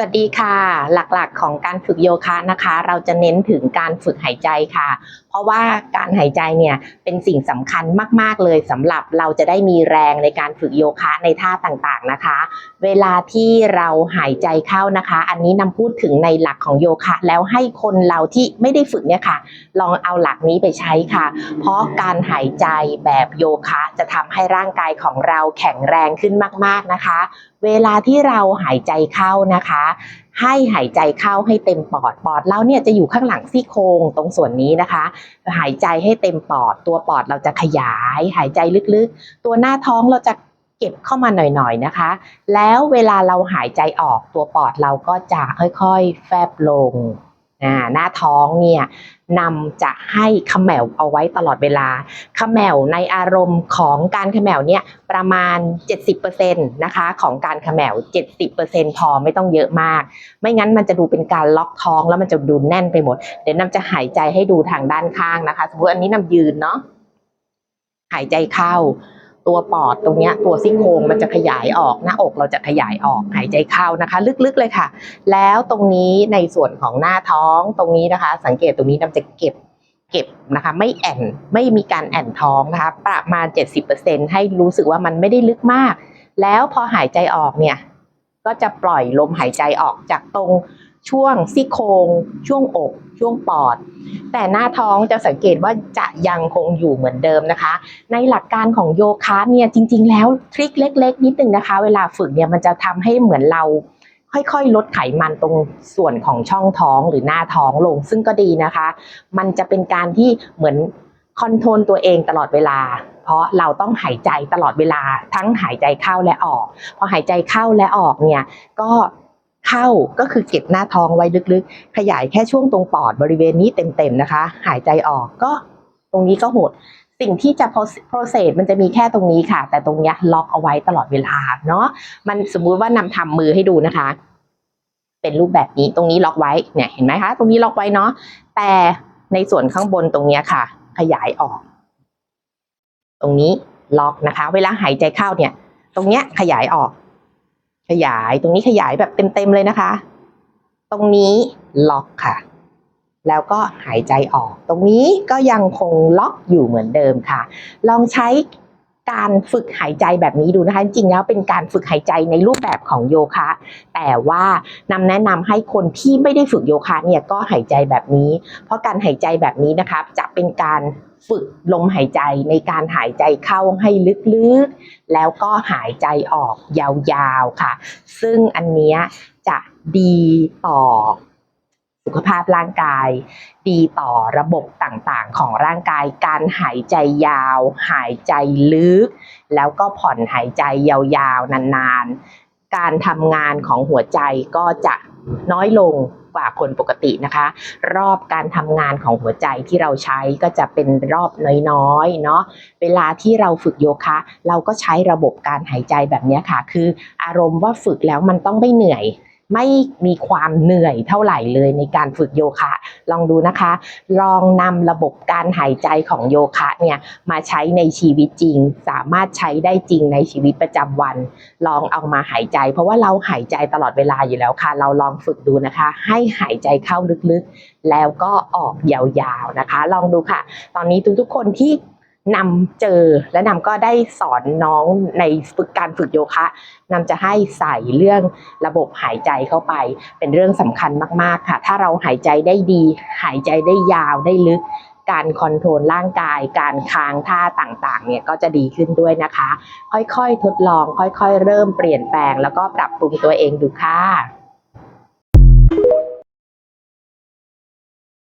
สวัสดีค่ะ หลักๆของการฝึกโยคะนะคะ เราจะเน้นถึงการฝึกหายใจค่ะ เพราะว่าการหายใจเนี่ยเป็นสิ่งสำคัญมาก ๆ เลยสำหรับเราจะได้มีแรงในการฝึกโยคะในท่าต่างๆนะคะ เวลาที่เราหายใจเข้านะคะ อันนี้นำพูดถึงในหลักของโยคะ แล้วให้คนเราที่ไม่ได้ฝึกเนี่ยค่ะ ลองเอาหลักนี้ไปใช้ค่ะ เพราะการหายใจแบบโยคะจะทำให้ร่างกายของเราแข็งแรงขึ้นมาก ๆนะคะเวลาที่เราหายใจเข้านะคะ ให้หายใจเข้าให้เต็มปอดปอดเราเนี่ยจะอยู่ข้างหลังซี่โครงตรงส่วนนี้นะคะ หายใจให้เต็มปอด ตัวปอดเราจะขยาย หายใจลึกๆ ตัวหน้าท้องเราจะเก็บเข้ามาหน่อยๆนะคะ แล้วเวลาเราหายใจออกตัวปอดเราก็จะค่อยๆ แฟบลง หน้าท้องเนี่ยนำจะให้ขมวเอาไว้ตลอดเวลาขมวในอารมณ์ของการขมวเนี่ยประมาณ 70%นะคะของการเขมว70%พอไม่ต้องเยอะมาก ไม่งั้นมันจะดูเป็นการล็อกท้องแล้วมันจะดูแน่นไปหมด เดี๋ยวนำจะหายใจให้ดูทางด้านข้างนะคะ สมมติอันนี้นำยืนเนาะหายใจเข้า ตัวปอดตรงนี้ตัวซี่โครงมันจะขยายออกหน้าอกเราจะขยายออกหายใจเข้านะคะ ลึกๆเลยค่ะ แล้วตรงนี้ในส่วนของหน้าท้องตรงนี้นะคะ สังเกตตรงนี้นำจะเก็บเก็บนะคะไม่แอนไม่มีการแอนท้องนะคะประมาณ 70%ให้รู้สึกว่ามันไม่ได้ลึกมาก แล้วพอหายใจออกเนี่ยก็จะปล่อยลมหายใจออกจากตรงช่วงซี่โครงช่วงอก ช่วงปอด แต่หน้าท้องจะสังเกตว่าจะยังคงอยู่เหมือนเดิมนะคะ ในหลักการของโยคะเนี่ยจริง ๆ แล้วทริคเล็ก ๆ นิดนึงนะคะ เวลาฝึกเนี่ยมันจะทำให้เหมือนเราค่อยๆ ลดไขมันตรงส่วนของช่องท้องหรือหน้าท้องลง ซึ่งก็ดีนะคะ มันจะเป็นการที่เหมือนคอนโทรลตัวเองตลอดเวลา เพราะเราต้องหายใจตลอดเวลาทั้งหายใจเข้าและออก พอหายใจเข้าและออกเนี่ยก็ เข้าก็คือเก็บหน้าท้องไว้ลึกๆ ขยายแค่ช่วงตรงปอดบริเวณนี้เต็มๆนะคะ หายใจออกก็ตรงนี้ก็หด สิ่งที่จะ process มันจะมีแค่ตรงนี้ค่ะ แต่ตรงเนี้ยล็อกเอาไว้ตลอดเวลาเนาะมันสมมุติว่านำทำมือให้ดูนะคะ เป็นรูปแบบนี้ตรงนี้ล็อกไว้เนี่ยเห็นไหมคะ ตรงนี้ล็อกไว้เนาะแต่ในส่วนข้างบนตรงเนี้ยค่ะ ขยายออก ตรงนี้ล็อกนะคะ เวลาหายใจเข้าเนี่ย ตรงเนี้ยขยายออก ขยายตรงนี้ขยายแบบเต็มๆเลยนะคะ ตรงนี้ล็อกค่ะ แล้วก็หายใจออก ตรงนี้ก็ยังคงล็อกอยู่เหมือนเดิมค่ะ ลองใช้ การฝึกหายใจแบบนี้ดูนะคะจริงๆแล้วเป็นการฝึกหายใจในรูปแบบของโยคะ แต่ว่านำแนะนำให้คนที่ไม่ได้ฝึกโยคะเนี่ยก็หายใจแบบนี้ เพราะการหายใจแบบนี้นะคะจะเป็นการฝึกลมหายใจในการหายใจเข้าให้ลึกๆ แล้วก็หายใจออกยาวๆค่ะ ซึ่งอันเนี้ยจะดีต่อ สุขภาพร่างกาย ดีต่อระบบต่างๆ ของร่างกาย การหายใจยาว หายใจลึก แล้วก็ผ่อนหายใจยาวๆ นานๆ การทำงานของหัวใจก็จะน้อยลงกว่าคนปกตินะคะ รอบการทำงานของหัวใจที่เราใช้ก็จะเป็นรอบน้อยๆเนาะเวลาที่เราฝึกโยคะ เราก็ใช้ระบบการหายใจแบบนี้ค่ะ คืออารมณ์ว่าฝึกแล้วมันต้องไม่เหนื่อย ไม่มีความเหนื่อยเท่าไหร่เลยในการฝึกโยคะ ลองดูนะคะ ลองนำระบบการหายใจของโยคะเนี่ยมาใช้ในชีวิตจริง สามารถใช้ได้จริงในชีวิตประจำวัน ลองเอามาหายใจ เพราะว่าเราหายใจตลอดเวลาอยู่แล้วค่ะ เราลองฝึกดูนะคะ ให้หายใจเข้าลึกๆ แล้วก็ออกยาวๆนะคะ ลองดูค่ะ ตอนนี้ทุกๆคนที่ นำเจอและนำก็ได้สอนน้องในฝึกการฝึกโยคะนำจะให้ใส่เรื่องระบบหายใจเข้าไป เป็นเรื่องสำคัญมากๆค่ะ ถ้าเราหายใจได้ดี หายใจได้ยาวได้ลึก การคอนโทรลร่างกาย การค้างท่าต่างๆ เนี่ยก็จะดีขึ้นด้วยนะคะ ค่อยๆทดลอง ค่อยๆ เริ่มเปลี่ยนแปลง แล้วก็ปรับปรุงตัวเองดูค่ะ